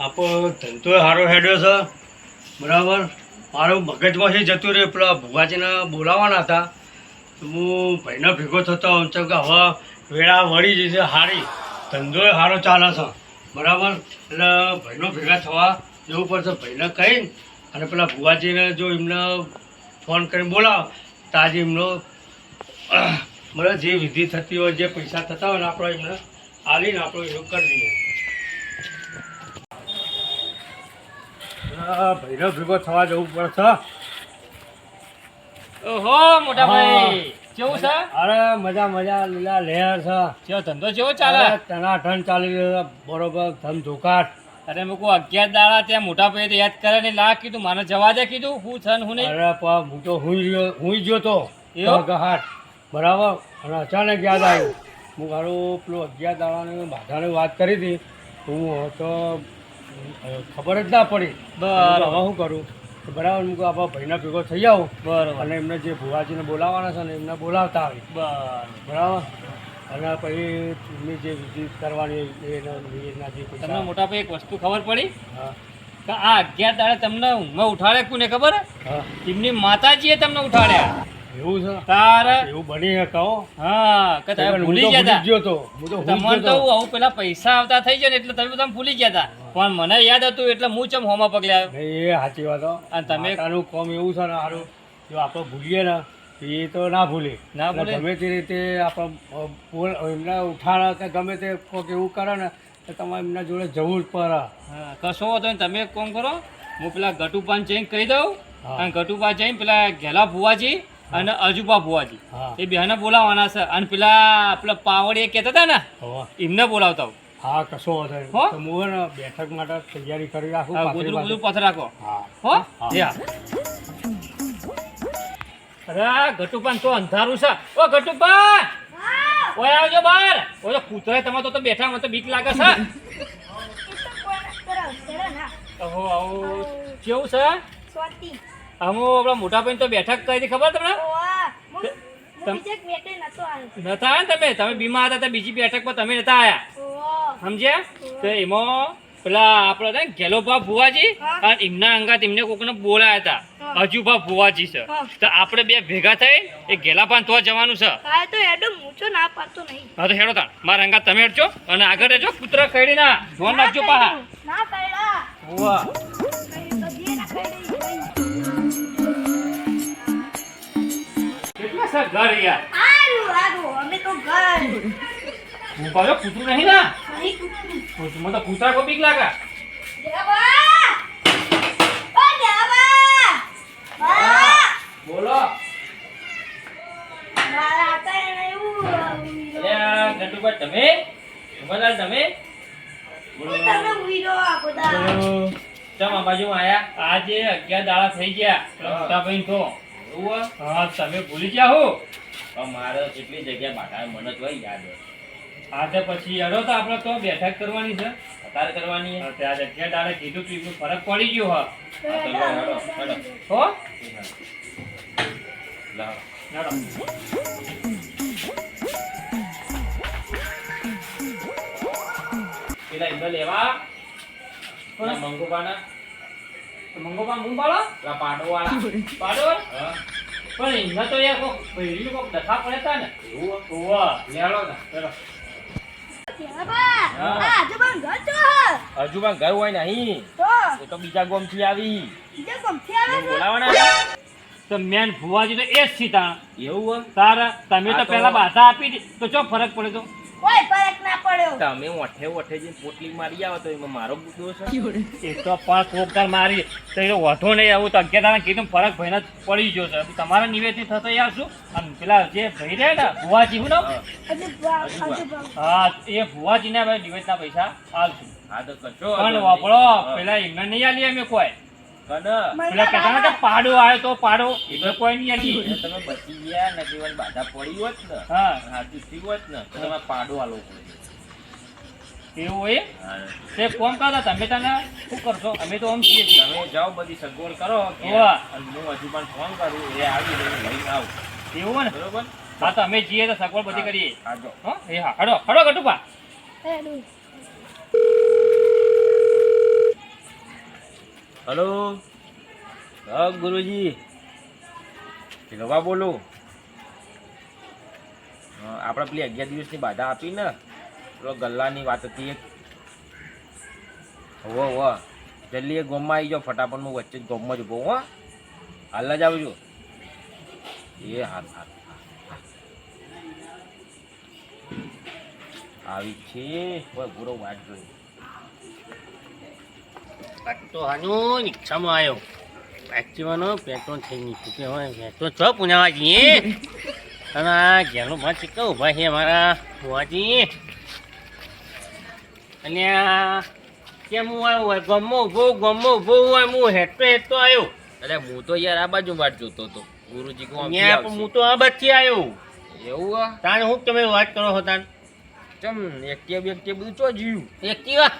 આપણો ધંધો સારો હેડ્યો છે. બરાબર? મારું મગજમાંથી જતું રહ્યું. પેલા ભુવાજીને બોલાવવાના હતા. હું ભાઈનો ભેગો થતો હોઉં છું કે હવે વેળા વળી જશે સારી ધંધો સારો ચાલે છે. બરાબર? એટલે ભાઈનો ભેગા થવા જવું પડશે. ભાઈને કહી અને પેલા ભુવાજીને જો એમને ફોન કરીને બોલાવો. તાજી એમનો મને જે વિધિ થતી હોય, જે પૈસા થતા હોય ને આપણે એમને. આલીને આપણો યોગ કરી દઈએ. ભૈરવ ભેગો થવા જવું પડશે ઓહો મોટા ભાઈ. કેવું છે? અરે મજા મજા લીલા લહેર છે. કેવો ધંધો કેવો ચાલે? તના ઠંડ ચાલી રહ્યો છે. બરોબર ધમ ધોકાટ અરે મૂકું અગિયાર દાડા ત્યાં મોટા ભાઈ યાદ કરે ને લા કીધું મને જવા દે કીધું હું થન ને હું નહીં. અરે પા હું તો હું રહ્યો ગયો તો. એ ગહાટ બરાબર? અને અચાનક યાદ આવ્યું. હું મારું પેલું અગિયાર દાડાની બાધાની વાત કરી હતી હું તો ખબર જ ના પડી. બરાબર. હવે શું કરું? તો બરાબર હું આપણા ભાઈના ભેગો થઈ આવું. બરાબર. અને એમને જે ભુવાજીને બોલાવવાના છે ને એમને બોલાવતા આવી બરોબર. બરાબર? અને પછી એમની જે વિધિ કરવાની એના જે તમને મોટા ભાઈ એક વસ્તુ ખબર પડી? હા. આ અગિયાર દાડે તમને ઊંઘમાં ઉઠાડે કોને ખબર? હે? હા. એમની માતાજીએ તમને ઉઠાડ્યા. એવું છે? તાર એવું બની શકે હા. કે તમે ભૂલી ગયા હતા ગયો તો. હું તમને તો તો આવું પેલા પૈસા આવતા થઈ જાય ને એટલે તમે બધા ભૂલી ગયા હતા પણ મને યાદ હતું એટલે હું ચમ હોમાં પગલે આવ્યો? એ સાચી વાત અને તમે- કામ એવું છે ને સારું જો આપણે ભૂલીએ ને એ તો ના ભૂલે. ના ભૂલે. ગમે તે રીતે આપણે બોલ એમને ઉઠાડે કે ગમે તે કોઈક એવું કરે ને તો તમારે એમના જોડે જવું જ પડે હા, કશો હતો ને તમે કોમ કરો હું પેલા ગટુપાન જઈને કહી દઉં. અને ગટુપા જઈને પેલા ઘેલા ભુવાજી અને અજુબા ભુવાજી. એ બેને બોલાવવાના છે. અને પેલા આપણે પાવડી એ કહેતા હતા ને એમને બોલાવતા હું. હા કશો હો? હું બેઠક માટે તૈયારી કરી રાખું બધું પાતળી. પથ રાખો. હા. હો? અરે ઘટુપાન તો અંધારું છે. ઓ ઘટુપાન ઓય આવજો બહાર. ઓય કૂતરા તમારે તો બેઠા મને તો બીક લાગે છે. ઓહો આવું. કેવું છે? અમો આપણા મોટા ભાઈ તો બેઠક કરી ખબર તમને? નતા આવ્યા ને તમે? તમે બીમાર હતા બીજી બેઠક પર તમે નતા આયા. સમજ્યા? તો એમાં પેલા આપણા હતા ને ગેલોભા ભુવાજી અને એમના અંગાત એમને કોકને બોલાયા હતા. અજુભા ભુવાજી છે તો આપણે બે ભેગા થઈ એ ગેલાપાન તો જવાનું છે હા તો હેડો તા મારા અંગાત તમે હેડજો અને આગળ રહેજો કૂતરા કઈ ના ધોન નાખજો પાહા કેટલા છે ઘર યાર. હું પાછો કૂતરું નહીં ના? મને તો કૂતરા કો બીક લાગે. બોલો. ગંટુભાઈ તમે? ઉમરલાલ તમે? ચમ આ બાજુ આયા? આજે અગિયાર દાડા થઈ ગયા. મોટા ભાઈ તો. હા તમે ભૂલી ગયા હો. મારે કેટલી જગ્યા બાટા મને તો યાદ હોય. આજે પછી અડો તો આપણે તો બેઠક કરવાની છે. અત્યારે કરવાની ત્યારે હા, તે આજે અગિયાર દાડે કીધું તું એનું ફરક પડી ગયો હા હા, પેલા એમને લેવા? મંગુબાના? મંગોબા મું પાડો. પાડોવાળા. પાડો હા. પણ એમને તો યાર કોક ભૈરીનું કોક દખા પડે તા ને. એવું હે? ઓવા લેડો ને. હેડો. હજુ પણ ઘર હોય નહીં એ તો બીજા ગોમથી આવી. બોલાવાના? તો મેન ભુવાજી તો એ જ સીતા એવું તારા તમે તો પેલા બાધા આપી દી. તો ચો ફરક પડે તો? કોઈ ફરક ના પડ્યો. તમે ઓઠે ઓઠે જે પોટલી મારી આવો તો એમાં મારો દોષ? એ તો પાંચ કોકતાર મારી. તો એ ઓઠો નહીં આવું તો અગિયાર કીધું ફરક ભાઈને પડી ગયો છે. તમારા નિવેદન થતો યાર શું આમ પેલા જે ભાઈ રહે ને ભુવાજી હું. હા એ ભુવાજીને ભાઈ નિવેદના પૈસા આલશું. હા તો કશો પણ વાપરો પેલા એમને નહીં આલી અમે કોઈ. પેલા કહેતા ને કે પાડો આવ્યો તો પાડો. એટલે કોઈ નહીં તમે બચી ગયા ને કેવલ બાધા પડી હોત ને હા. હાથી થઈ હોત ને તો તમારે પાડો આલો પડે. એવું એ તે કોમ કરતા તમે તને શું કરશો? અમે તો આમ છીએ. જ. તમે જાઓ બધી સગવડ કરો હું હજુ પણ ફોન કરું એ આવી લઈને આવ. એવું ને? બરોબર? હા તો અમે જઈએ તો સગવડ બધી કરીએ. હા એ હા. હડો હડો ગટુપા હલો? હા, ગુરુજી. રવા બોલો. આપણે પેલી અગિયાર દિવસની બાધા આપી ને, પેલો ગલ્લાની વાત હતી એક. હોવો હોવો. જલ્દી એ ગોમમાં આવી જાઓ, ફટાફટ હું વચ્ચે ગોમમાં જ ઊભો હો. હાલ જ આવજો એ હાલ હાલ. આવી છે. પૂરો વાટ જોઈ. તો હાનું રિક્ષામાં આવ્યો એક્ટિવાનો પેટ્રોલ થઈ નીકળ્યું કે હવે પેટ્રોલ છો પુનાવા જઈએ અને આ ઘેરનો ભાત ચીકા ઊભા છે અમારા ભુવાજી. અને કેમ હું આવ્યો ગમો ઊભો ગમો ઊભો હોય. હું હેઠતો હેઠતો આવ્યો અરે હું તો યાર આ બાજુ વાટ જોતો હતો. ગુરુજી કો. હું તો આ બાજુથી આવ્યો એવું આ? તાણ હું તમે વાત કરો છો તાણ? ચમ એકટીવા એક બધું ચો જીવ્યું એક્ટિવા?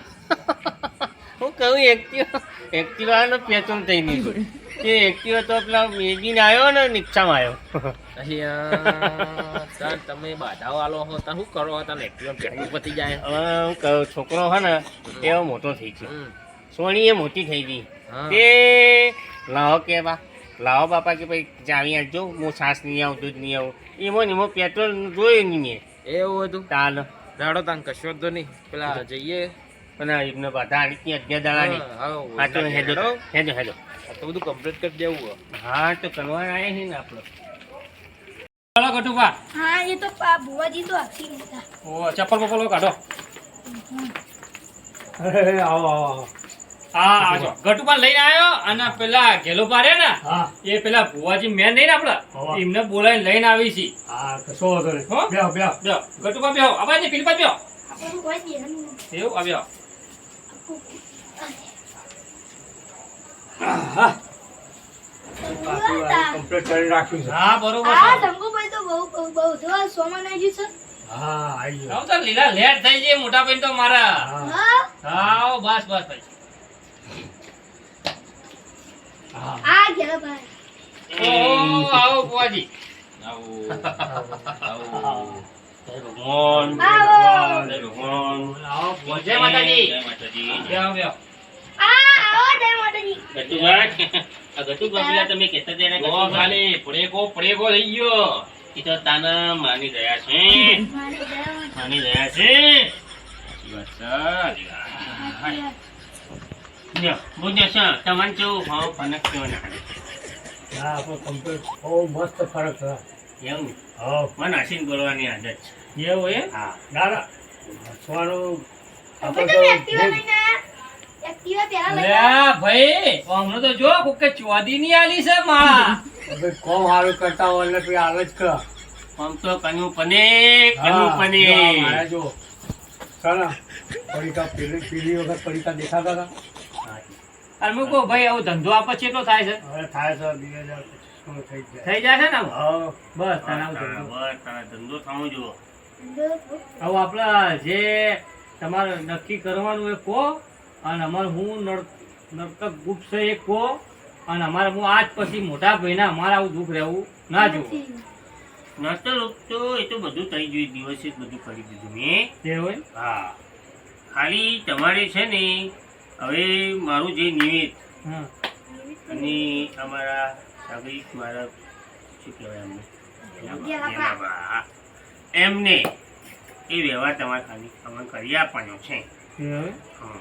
હું કહું એક્ટિવા એક્ટિવાનો પેટ્રોલ થઈ નહીં કે એક્ટિવા તો પેલા મેગીને આવ્યો ને નિક્ષામાં આવ્યો અહીંયા તાર તમે બાધાઓ આલો હો તો શું કરો? તમે એકટીવા પતી જાય. હું કહું છોકરો હે ને એવો મોટો થઈ ગયો. સોની એ મોટી થઈ ગઈ. તે લાવો કે બા લાવો બાપા કે ભાઈ જાવી આવજો હું સાસ નહીં આવું દૂધ નહીં આવું. એમાં ને એમાં પેટ્રોલ જોયું નહીં મેં. એવું હતું? ચાલો દાડો તાંગ કશો જ નહીં. પેલા જઈએ. પણ એમને બધા આડી અગિયાર દાડાની. હા, તો હેડો હેડો. હેડો હેડો. તો બધું કમ્પ્લીટ કરી દેવું હા તો કરવા આવ્યા છે ને આપણે ચાલો કટુબા હા એ તો પા ભુવાજી તો આપી દીધા ઓ ચપ્પલ બપ્પલ કાઢો. આવો આવો આવો. હા લઈને આવ્યો અને પેલા ઘેલો પારે ને એ પેલા ભુવાજી મેન નહીં ને આપડા. એમને બોલાવીને લઈને આવી છે. હા કશો વાંધો નહીં. હો? બેહો બેહો. જો બેહો. આવાજ પેલી બાજુ બેહો. એવું આવ્યો પાછું કમ્પ્લીટ કરી રાખ્યું છે. હા બરોબર આ શંકુભાઈ તો બહુ બહુ બહુ જો આ સોમાં છે. હા આવી ગયો. તો લીલા લેટ થઈ જાય મોટા ભાઈ તો મારા. હા? હા બસ બસ ભાઈ હા. આ ઘેર ભાઈ. ઓહો આવો ભુવાજી. આવો. આવો. આવો. જય ભગવાન જય ભગવાન આવો જય માતાજી. જય માતાજી. આવો જય માતાજી તમે કહેતા હતા એને તો ગટુબા ખાલી પડેકો પડેકો થઈ ગયો. એ તો તાના માની રહ્યા છે. મારી જય માતાજી. માની રહ્યા છે. સાચી વાત છે. લ્યો, બુદ્ધ છે તમને કેવું? ભાવ ફનક કેવો ના હા આપણો કમ્પ્લીટ બહુ મસ્ત ફરક છે એવું? ને હા. મને હસીને બોલવાની આદત છે. એવું એમ? હા. હસવાનું આપણે તો ભાઈ હમણાં તો જો કોકે ચોદી ની આલી છે માં કોમ સારું કરતા હોય એટલે પછી જ કર. આમ તો કનું પને કનું પને જો આ માયા જો ચાલો પડીકા પેલી પેલી વખત પડીકા દેખાતા હતા અને મૂકો ભાઈ આવો ધંધો આપે છે તો થાય છે. હવે થાય છે બે હજાર થઈ જાય. થઈ જાય છે ને બસ તારે બસ તારે ધંધો થવો જુઓ. હવે આપણા જે તમારે નક્કી કરવાનું એ કહો. અને અમારે હું નર નર્તક ગુપ્ત છે એક કહો અને અમારે હું આજ પછી મોટા ભાઈના અમારે આવું દુઃખ રહેવું ના જોવું. નર્તક તો એ તો બધું થઈ ગયું દિવસે જ બધું કરી દીધું મેં. એવું હા. ખાલી તમારે છે ને હવે મારું જે નિવેદ હા. અને અમારા સાગરી મારા શું કહેવાય એમને. એમને એ વ્યવહાર તમારે ખાલી અમને કરી આપવાનો છે. હા.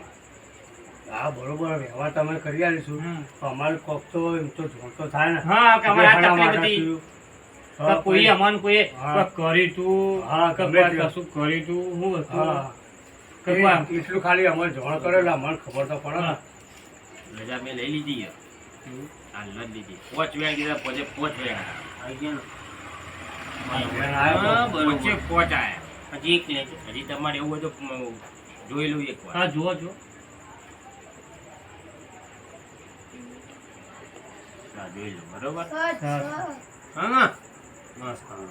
હા બરોબર વ્યવહાર તમે કરી આવીશું. અમારે કોક તો એમ તો જોર થાય ને. હા કે અમારે આ તકલીફ હતી. કોઈ અમાન કોઈ કરી તું હા, ગમે કશું કરી તું હું હતું. એટલું ખાલી અમારે જોણ કરેલા અમને ખબર તો પડે ને. રજા મેં લઈ લીધી હે. આ લઈ લીધી. પોચ વેણ કીધા પોચે પોચ વેણ. આવી ગયા. પોચે આયા હજી એક. હજી તમારે એવું હોય તો જોઈ લઉં એક વાર. હા જુઓ જુઓ. હા, જોઈ લો બરોબર? હા મસ્ત હા.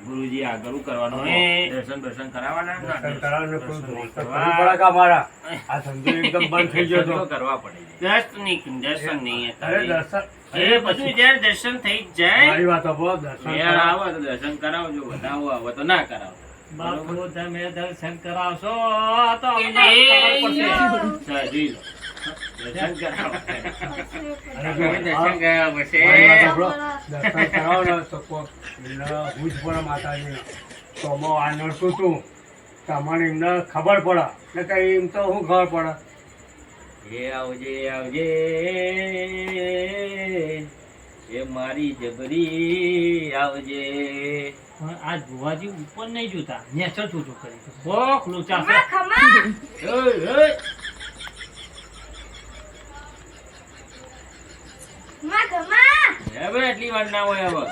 ગુરુજી આગળ કરવાનું? દર્શન કરાવવાના આ ધંધો એકદમ બંધ થઈ ગયો દર્શન તો તો. કરવા પડે દર્શન નહીં દર્શન નહીં અરે હતા. દર્શન. એ પછી જ્યારે દર્શન થઈ જાય મારી વાત સાંભળો, દર્શન મેળ તો દર્શન કરાવજો બતાવો આવે તો ના કરાવો. બાપુ તમે દર્શન કરાવશો તો અમને ખબર પડશે. ચાલ, દર્શન કરાવો. અને જો તમે દર્શન કર્યા પછી મારી વાત સાંભળો. દર્શન કરાવો ને તો કોક એમને હુજ પડે તો આ નડતું હતું તમને એમને ખબર પડે ને કઈ એમ તો શું ખબર પડે એ આવજે આવજે. એ મારી જબરી આવજે. આ ભુવાજી ઉપર નહીં જોતા. નેચર છૂટું કરી બોક લોચા એટલી વાર ના હોય હવે.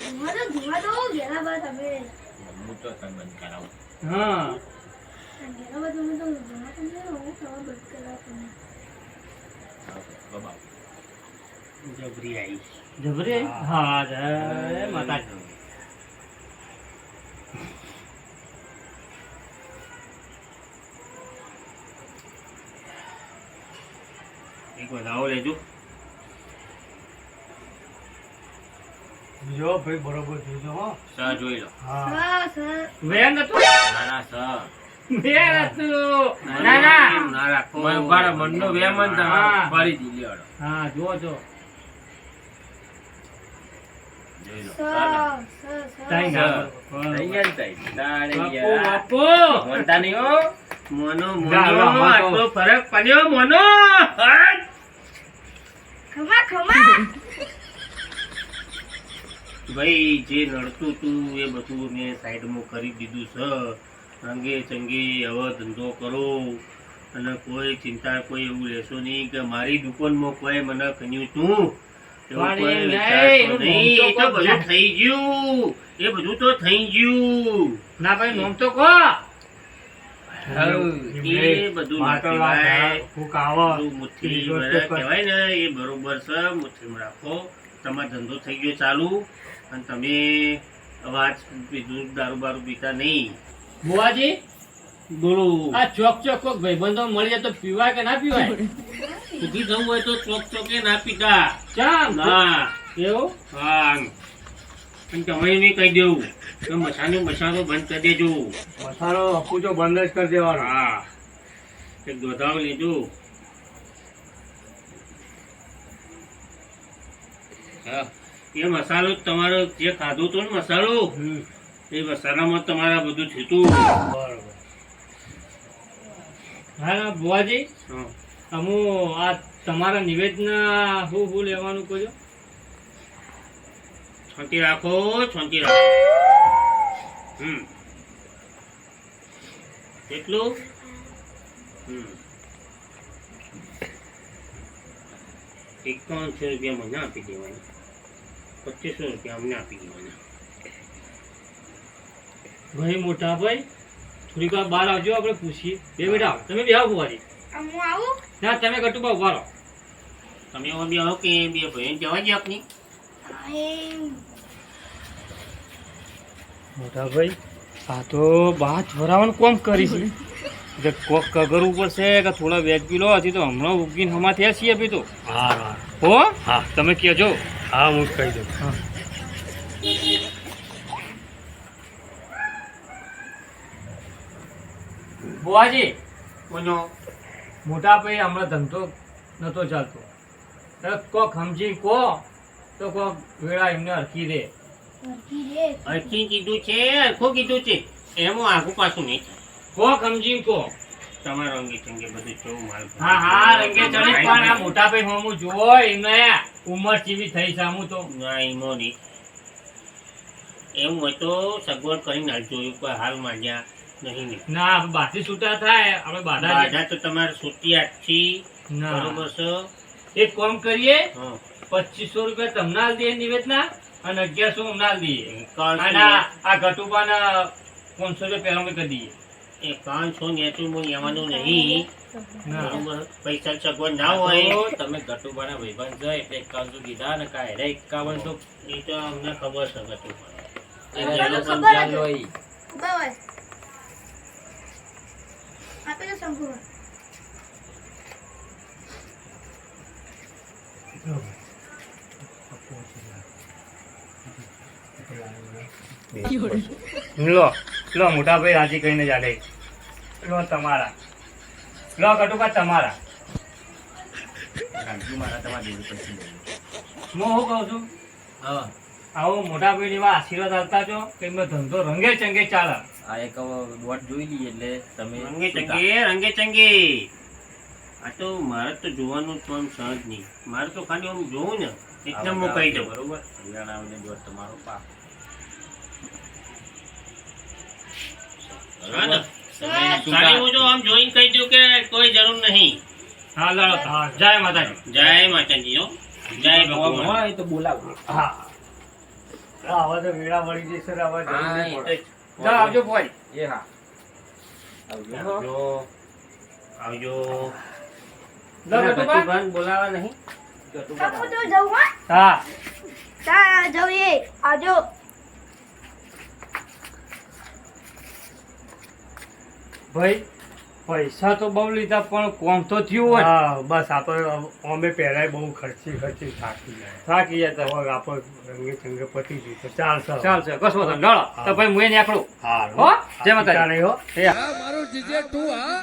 ધુમા તો ધુમા તો ઘેરા બા તમે. હું તો તને બંધ કરાવું. હા. ઘેરા બા તમે તો ધુમા તમે હું ખબર બંધ કરાવ બાબા જબરી આવી જબરી હા જય માતાજી એક વધાવો લેજો જો ભાઈ બરોબર જોજો હો. સર જોઈ લો. હા. સર સર વેન હતું? ના ના સ. વેન હતું. ના રાખો મનનો હા. જો જા, ફરક પડ્યો મોનો. ખમા ખમા. ભાઈ જે નડતું તું એ બધું મેં સાઈડમાં કરી દીધું છે. રંગે ચંગે હવે ધંધો કરો. અને કોઈ ચિંતા કોઈ એવું લેશો નહીં કે મારી દુકાનમાં કોઈ મને કહ્યું તું. થઈ ગયું. એ બધું તો થઈ ગયું. ભાઈ નોમ તો કહો. એ બધું કહેવાય ને એ બરોબર છે. મુઠ્ઠીમાં રાખો. તમારો ધંધો થઈ ગયો ચાલુ. અને તમે અવાજ બીજું દારૂ બારૂ પીતા નહીં. બુવાજી? બોલો. આ ચોક ચોક કોક ભાઈબંધો મળી જાય તો પીવાય કે ના પીવાય? સુધી જવું હોય તો ચોક ચોકે ના પીતા. ચામ હા એવું? હા. અને તમે નહીં કહી દેવું. કે મસાનો મસાલો બંધ કરી દેજો. મસાલો અપૂજો બંધ જ કરી દેવાનો. હા. એક દોધાવ લીધું. હા. એ મસાલો તમારો જે ખાધો તો ને મસાલો એ મસાલામાં તમારા બધું થતું. બરોબર. હા બુવાજી હા. અમુ આ તમારા નિવેદન હું હું લેવાનું કહો શાંતિ રાખો છોંટી રાખો. હમ. કેટલું? હમ. એકાવનસો રૂપિયા મને આપી દેવાના. પચીસો રૂપિયા અમને આપી દેવાના. ભાઈ મોટા ભાઈ થોડીક વાર બહાર આવજો આપણે પૂછીએ. બે મિનિટ આવો. તમે બે આવો આવું? ના તમે ગટુબા ઊભા રહો. તમે એવા બે આવો કે બે ભાઈ જવા દે આપની? મોટા ભાઈ આ તો બાત ભરાવાનું કોમ કરી છે. એટલે કોક ઉપર છે કે થોડા વેજ લો હજી તો હમણાં ઉગીને હમા થયા છીએ બી તો. હા હા. હો? હા. તમે કહેજો. હા હું કહી દઉં. બુવાજી કોનો મોટા ભાઈ હમણાં ધંધો નતો ચાલતો. કોક સમજી કો તો કોક વેળા એમને હરખી દે. અરખી કીધું છે અરખું કીધું છે. એમાં આગું પાછું નહીં. કોક સમજી કો. તમારો અંગે ચંગે બધું કેવું માલ હા હા રંગે ચડી પણ આ મોટા ભાઈ હોમું જુઓ એમને ઉંમર ચીવી થઈ સામું તો. ના એમાં નહીં. એમ હોય તો સગવડ કરીને નાખજો એવું કોઈ હાલ માંગ્યા નહીં ના. બાથી છૂટા થાય આપણે બાધા બાધા તો તમારે સુતી આછી ના. બરોબર છે? એક કામ કરીએ. પચીસો રૂપિયા તમને આલ દઈએ નિવેદના અને અગિયારસો અમને હાલ દઈએ. અને આ આ ઘટુબાના પાંચસો રૂપિયા પહેલા કરી દઈએ. એકાવનસો નેચું હું નહીં. પૈસા સગવડ ના હોય. તો તમે ગટુબાના ભાઈબંધ છો એટલે એકાવનસો કીધા ને કાંઈ. એકાવનસો એ તો અમને ખબર છે ગટુબા એ લો. લો મોટા ભાઈ રાજી કહીને જાડે. લો તમારા. લો કટુકા તમારા. હું શું કહું છું? હા. આવો મોટા ભાઈ એવા આશીર્વાદ આપતા છો કે એમનો ધંધો રંગે ચંગે ચાલે. આ એક વોટ જોઈ લઈએ એટલે તમે રંગે ચંગે રંગે ચંગે. આ તો મારે તો જોવાનું તો આમ સહજ નહીં. મારે તો ખાલી આમ જોવું ને એટલે હું કહી દઉં બરોબર. હરિયાણા આવીને જો તમારો પાક. જો આમ જોઈને કહી દઉં કે કોઈ જરૂર નહીં. હા લડો હા જય માતાજી. જય માતાજી હો. જય ભગવાન. હોય તો બોલાવો. હા. આવા તો વેળા વળી જશે આવા જવું નહીં એ ચાલ આવજો ભાઈ. એ હા. આવજો. આવજો. બોલાવા નહીં. જવું હા. હા. જઈએ આવજો. ભાઈ પૈસા તો બહુ લીધા પણ કોમ તો થયું હોય. હા બસ આપણે અમે પહેલાય બહુ ખર્ચી ખર્ચી થાકી જાય થાકી જતા હવે આપણે રંગે ચંગે પતી ગયું તો ચાલશે ચાલશે કશો વાંધો નહીં. તો ભાઈ હું નીકળું હા હો જય માતાજી. હો મારું જીજે તું હા.